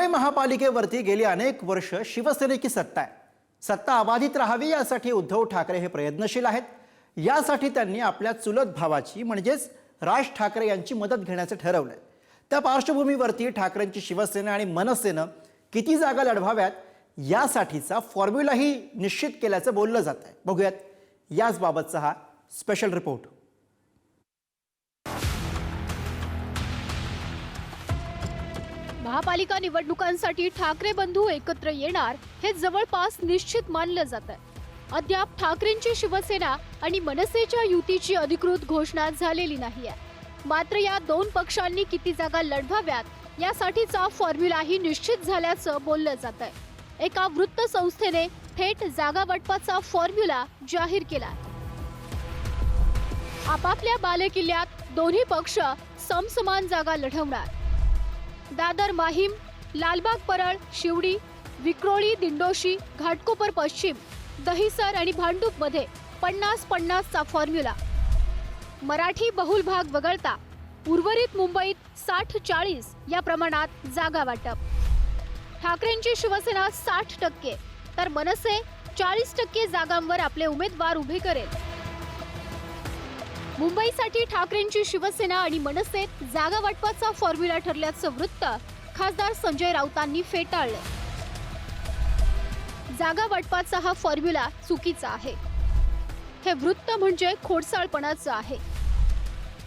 मुंबई महापालिकेवरती गेली अनेक वर्ष शिवसेनेची सत्ता आहे. सत्ता अबाधित राहावी यासाठी उद्धव ठाकरे हे प्रयत्नशील आहेत. यासाठी त्यांनी आपल्या चुलत भावाची म्हणजेच राज ठाकरे यांची मदत घेण्याचं ठरवलंय. त्या पार्श्वभूमीवरती ठाकरेंची शिवसेना आणि मनसेनं किती जागा लढवाव्यात यासाठीचा फॉर्म्युलाही निश्चित केल्याचं बोललं जात आहे बघूयात. याचबाबतचा हा स्पेशल रिपोर्ट महापालिका निवडणुकांसाठी ठाकरे बंधू एकत्र येणार हे जवळपास निश्चित मानलं जात आहे अद्याप ठाकरेंची शिवसेना आणि मनसेच्या युतीची अधिकृत घोषणा झालेली नाही आहे मात्र या दोन पक्षांनी किती जागा लढवाव्यात यासाठीचा फॉर्म्युलाही निश्चित झाल्याचं बोललं जात आहे एका वृत्तसंस्थेने थेट जागा वाटपाचा फॉर्म्युला जाहीर केला. आपापल्या बालेकिल्ल्यात दोन्ही पक्ष समसमान जागा लढवणार. दादर माहीम लालबाग परळ शिवडी विक्रोळी दिंडोशी घाटकोपर पश्चिम दहिसर आणि भांडूपमध्ये पन्नास पन्नासचा फॉर्म्युला मराठी बहुल भाग वगळता उर्वरित मुंबईत साठ चाळीस या प्रमाणात जागा वाटप. ठाकरेंची शिवसेना साठ टक्के तर मनसे चाळीस टक्के जागांवर आपले उमेदवार उभे करेल. मुंबईसाठी ठाकरेंची शिवसेना आणि मनसेत जागा वाटपाचा फॉर्म्युला ठरल्याचं वृत्त खासदार संजय राऊतांनी फेटाळलं. जागा वाटपाचा हा फॉर्म्युला चुकीचा आहे. हे वृत्त म्हणजे खोडसाळपणाचं आहे.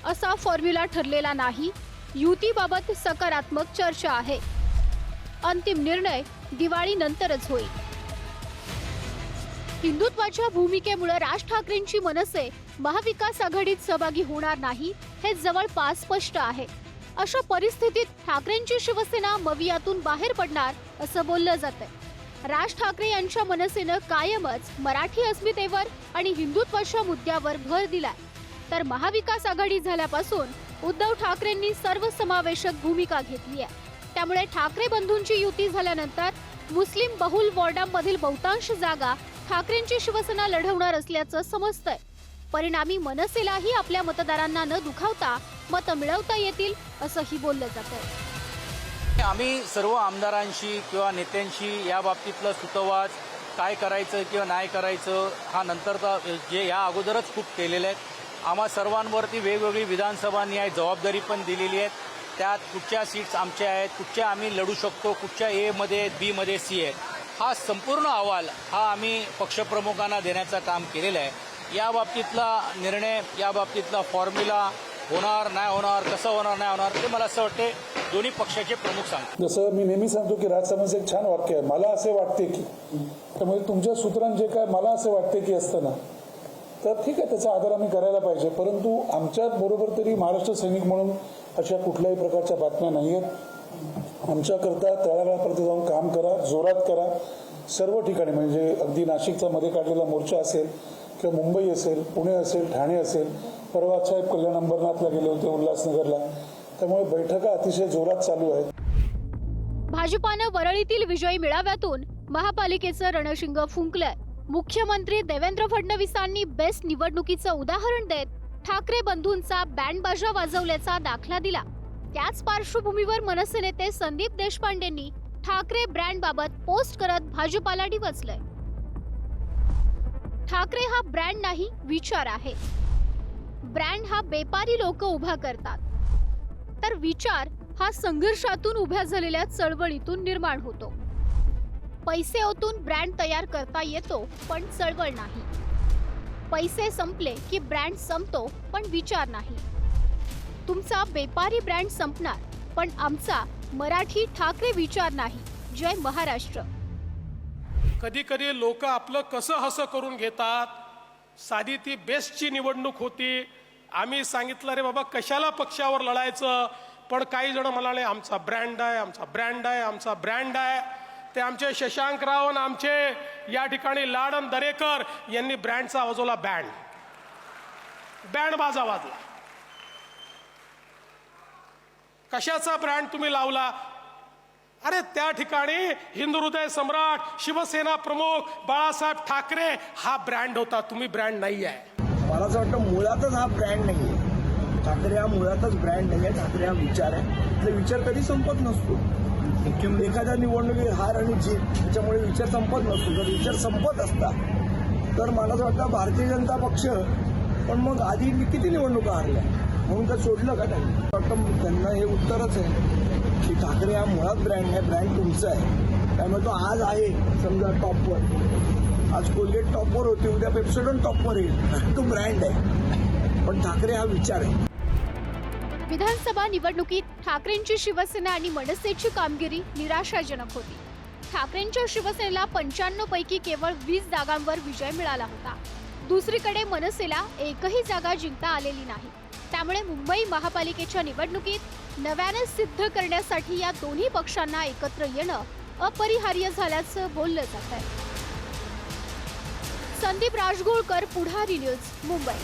असा फॉर्म्युला ठरलेला नाही. युतीबाबत सकारात्मक चर्चा आहे. अंतिम निर्णय दिवाळीनंतरच होईल. हिंदुत्वाच्या भूमिकेमुळे राज ठाकरेंची मनसे महाविकास आघाडीत सहभागी होणार नाही हे जवळपास स्पष्ट आहे. अशा परिस्थितीत ठाकरेंची शिवसेना मवियातून बाहेर पडणार असं बोललं जातंय. राज ठाकरे यांच्या मनसेनं कायमच मराठी अस्मितेवर आणि हिंदुत्वाच्या मुद्द्यावर भर दिलाय. तर महाविकास आघाडी झाल्यापासून उद्धव ठाकरेंनी सर्वसमावेशक भूमिका घेतली आहे. त्यामुळे ठाकरे बंधूंची युती झाल्यानंतर मुस्लिम बहुल वॉर्डांमधील बहुतांश जागा ठाकरेंची शिवसेना लढवणार असल्याचं समजतंय. परिणामी मनसेलाही आपल्या मतदारांना न दुखावता मतं मिळवता येतील असंही बोललं जातं आम्ही सर्व आमदारांशी किंवा नेत्यांशी या बाबतीतलं सुतवाच काय करायचं किंवा नाही करायचं हा नंतरचा जे या अगोदरच खूप केलेले आहेत. आम्हा सर्वांवरती वेगवेगळी विधानसभांनी आहे जबाबदारी पण दिलेली आहे त्यात कुठच्या सीट्स आमच्या आहेत कुठच्या आम्ही लढू शकतो कुठच्या एमध्ये आहेत बीमध्ये सी आहेत. हा संपूर्ण अहवाल हा आम्ही पक्षप्रमुखांना देण्याचं काम केलेलं आहे. या बाबतीतला निर्णय या बाबतीतला फॉर्म्युला होणार नाही होणार कसं होणार नाही होणार ते मला असं वाटते दोन्ही पक्षाचे प्रमुख सांगतात जसं मी नेहमी सांगतो की राजसमाज एक छान वाक्य आहे मला असे वाटते की. त्यामुळे तुमच्या सूत्रांत जे काय मला असं वाटते की असतं ना तर ठीक आहे त्याचा आदर आम्ही करायला पाहिजे. परंतु आमच्या बरोबर तरी महाराष्ट्र सैनिक म्हणून अशा कुठल्याही प्रकारच्या बातम्या नाही आहेत आमच्याकरता तळागाळापर्यंत जाऊन काम करा जोरात करा. सर्व ठिकाणी म्हणजे अगदी नाशिकचा मध्ये काढलेला मोर्चा असेल किंवा मुंबई असेल पुणे असेल ठाणे असेल परवा साहेब कल्याण अंबरनाथला गेले होते उल्हासनगरला. त्यामुळे बैठका अतिशय जोरात चालू आहेत. भाजपानं वरळीतील विजयी मेळाव्यातून महापालिकेचं रणशिंग फुंकलंय. मुख्यमंत्री देवेंद्र फडणवीसांनी बेस्ट निवडणुकीचं उदाहरण देत ठाकरे बंधूंचा बँड बाजा वाजवल्याचा दाखला दिला. त्याच पार्श्वभूमीवर मनसे नेते संदीप देशपांडेंनी ठाकरे ब्रँड बाबत पोस्ट करत भाजपाला डिवचलंय. ठाकरे हा ब्रँड नाही विचार आहे. ब्रँड हा बेपारी लोक उभा करतात. तर विचार हा संघर्षातून उभ्या झालेल्या चळवळीतून निर्माण होतो. पैसे ओतून ब्रँड तयार करता येतो पण चळवळ नाही. पैसे संपले की ब्रँड संपतो पण विचार नाही. तुमचा बेपारी ब्रँड संपणार पण आमचा मराठी ठाकरे विचार नाही. जय महाराष्ट्र. कधी कधी लोक आपलं कसं हसं करून घेतात? साधी ती बेस्टची निवडणूक होती. आम्ही सांगितलं रे बाबा कशाला पक्षावर लढायचं? पण काही जण म्हणाले आमचा ब्रँड आहे आमचा ब्रँड आहे आमचा ब्रँड आहे. ते आमचे शशांक राव आणि आमचे या ठिकाणी लाडन दरेकर यांनी ब्रँडचा वाजवला बँड. बँड बाजा वाजला. कशाचा ब्रँड तुम्ही लावला? अरे त्या ठिकाणी हिंदू हृदय सम्राट शिवसेना प्रमुख बाळासाहेब ठाकरे हा ब्रँड होता. तुम्ही ब्रँड नाही आहे मला असं वाटतं मुळातच हा ब्रँड नाही ठाकरे हा मुळातच ब्रँड नाही आहे ठाकरे हा विचार आहे. आपला विचार कधी संपत नसतो. एखाद्या निवडणुकीत हार आणि जीत त्याच्यामुळे विचार संपत नसतो. जर विचार संपत असता तर मला असं वाटतं भारतीय जनता पक्ष पण मग आधी किती निवडणुका हारल्या? म्हणून तर सोडलं का त्यांनी? वाटतं त्यांना हे उत्तरच आहे की ठाकरे हा मुळात ब्रँड आहे ब्रँड तुमचा आहे. त्यामुळे तो आज आहे समजा टॉपवर आज कोलगेट टॉपवर होती उद्या पेप्सोडन टॉपवर येईल. तो ब्रँड आहे. पण ठाकरे हा विचार आहे. विधानसभा निवडणुकीत ठाकरेंची शिवसेना आणि मनसेची कामगिरी निराशाजनक होती. ठाकरेंच्या शिवसेनेला पंच्याण्णव पैकी केवळ वीस जागांवर विजय मिळाला होता. दुसरीकडे मनसेला एकही जागा जिंकता आलेली नाही. त्यामुळे मुंबई महापालिकेच्या निवडणुकीत नव्यानं सिद्ध करण्यासाठी या दोन्ही पक्षांना एकत्र येणं अपरिहार्य झाल्याचं बोललं जात आहे. संदीप राजगोळकर पुढारी न्यूज मुंबई.